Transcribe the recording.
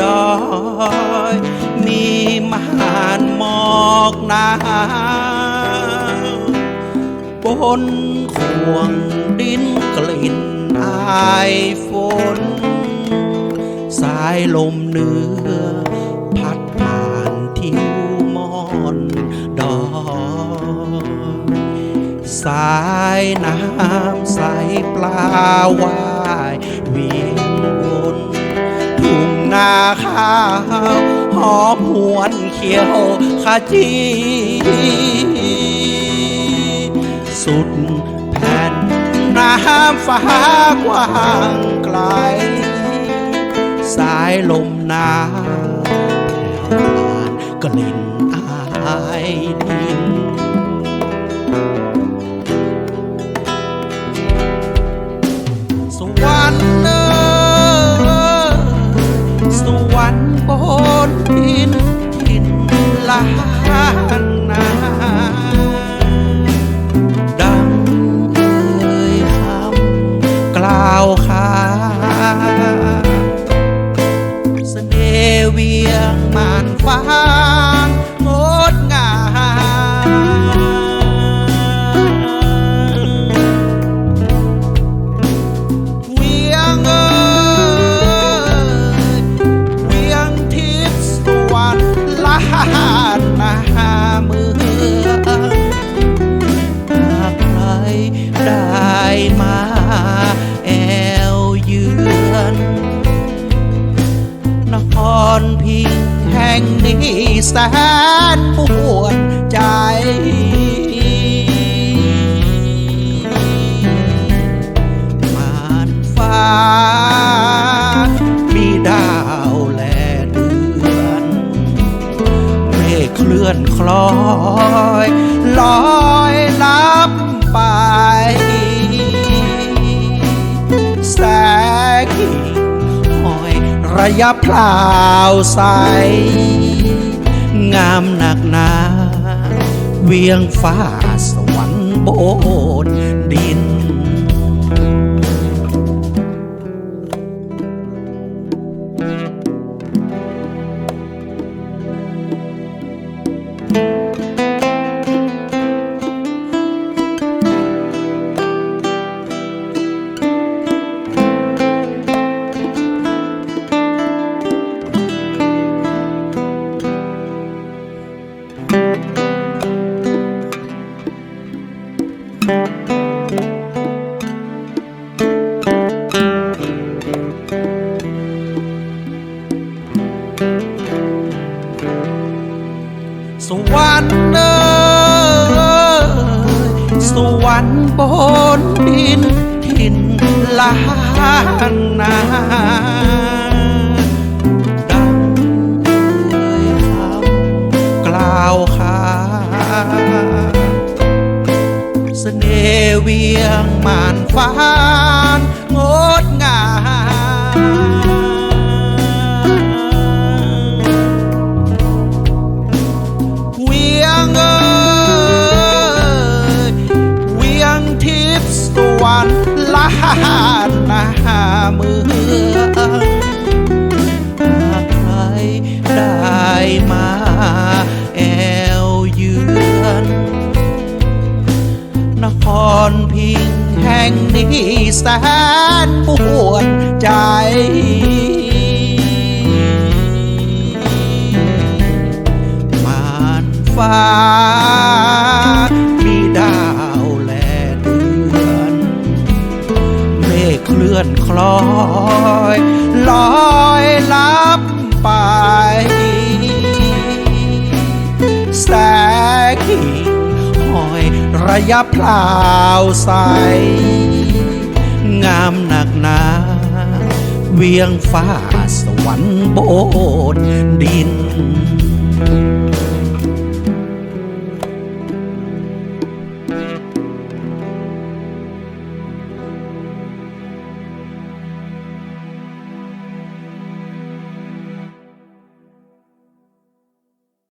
มีแสงตะวันมอนดอยมีมหานหมอกหนาวบนขวงดินกลิ่นอายฝน สายลมเหนือพัดผ่านทิวมอนดอยสายน้ำใสปลาว่ายเวียนวนทุ่ง นาข้าวหอมหวนเขียวขจี สุดแผ่นน้ำฟ้ากว้างไกล สายลมหนาวแผ่วผ่านกลิ่นอายดิน แสนปวดใจมานฟ้า มีดาวแลเดือนเมฆเคลื่อนคล้อยลอยลับไป แสงห้อยระยับพลาวใส งามหนักหนา เวียงฟ้าสวรรค์โบนดิน สวรรค์เอ่ยสวรรค์บนดินถิ่นล้านนาดังเอ่ยคำกล่าวขาน น่ห์เวียงมานฟ้านงดงามเวียงเอ่ยเวียงทิพย์สวรรค์ล้านนาเมือง งนี้แสนปวดใจมานฟ้า มีดาวแลเดือน เมฆเคลื่อนคล้อยลอยลับไปแส อยระยับพลาวใส งามหนักหนาเวียงฟ้าสวรรค์โบดดิน